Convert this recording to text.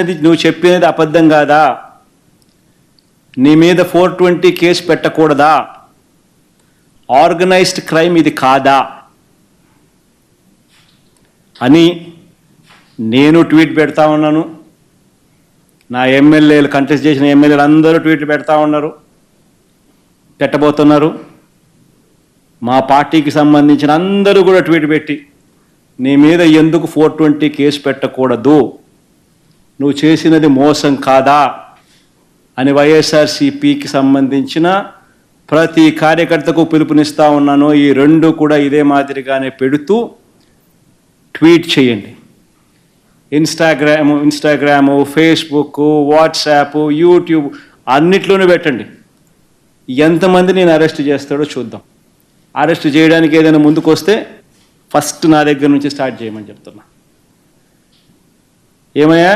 అది నువ్వు చెప్పినది అబద్ధం కాదా? నీ మీద ఫోర్ ట్వంటీ కేసు పెట్టకూడదా? ఆర్గనైజ్డ్ క్రైమ్ ఇది కాదా? అని నేను ట్వీట్ పెడతా ఉన్నాను. నా ఎమ్మెల్యేలు కంటెస్ట్ చేసిన ఎమ్మెల్యేలు అందరూ ట్వీట్లు పెడతా ఉన్నారు. పెట్టబోతున్నారు. మా పార్టీకి సంబంధించిన అందరూ కూడా ట్వీట్ పెట్టి నీ మీద ఎందుకు ఫోర్ ట్వంటీ కేసు పెట్టకూడదు? నువ్వు చేసినది మోసం కాదా? అని వైఎస్ఆర్సిపికి సంబంధించిన ప్రతి కార్యకర్తకు పిలుపునిస్తూ ఉన్నాను. ఈ రెండు కూడా ఇదే మాదిరిగానే పెడుతూ ట్వీట్ చేయండి. Instagram Instagram Facebook WhatsApp YouTube అన్నిట్లోనూ పెట్టండి. ఎంతమంది నేను అరెస్ట్ చేస్తాడో చూద్దాం. అరెస్ట్ చేయడానికి ఏదైనా ముందుకు వస్తే ఫస్ట్ నా దగ్గర నుంచి స్టార్ట్ చేయమని చెప్తున్నా. ఏమయ్యా?